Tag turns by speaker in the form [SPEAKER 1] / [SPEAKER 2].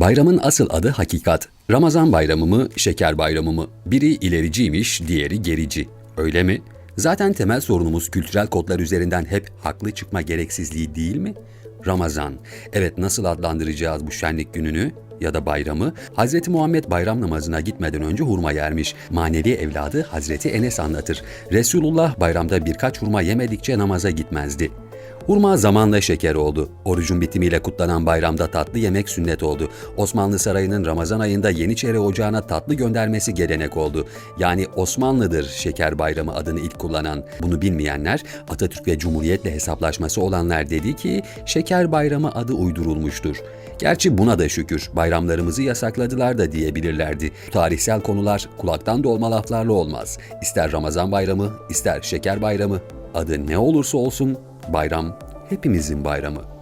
[SPEAKER 1] Bayramın asıl adı hakikat. Ramazan bayramı mı, şeker bayramı mı? Biri ilericiymiş, diğeri gerici. Öyle mi? Zaten temel sorunumuz kültürel kodlar üzerinden hep haklı çıkma gereksizliği değil mi? Ramazan. Evet nasıl adlandıracağız bu şenlik gününü? ya da bayramı, Hazreti Muhammed bayram namazına gitmeden önce hurma yermiş. Manevi evladı Hazreti Enes anlatır. Resulullah bayramda birkaç hurma yemedikçe namaza gitmezdi. Hurma zamanla şeker oldu. Orucun bitimiyle kutlanan bayramda tatlı yemek sünnet oldu. Osmanlı Sarayı'nın Ramazan ayında Yeniçeri Ocağı'na tatlı göndermesi gelenek oldu. Yani Osmanlı'dır şeker bayramı adını ilk kullanan. Bunu bilmeyenler Atatürk ve Cumhuriyet'le hesaplaşması olanlar dedi ki şeker bayramı adı uydurulmuştur. Gerçi buna da şükür bayramlarımızı yasakladılar da diyebilirlerdi. Tarihsel konular kulaktan dolma laflarla olmaz. İster Ramazan bayramı, ister şeker bayramı. Adı ne olursa olsun bayram hepimizin bayramı.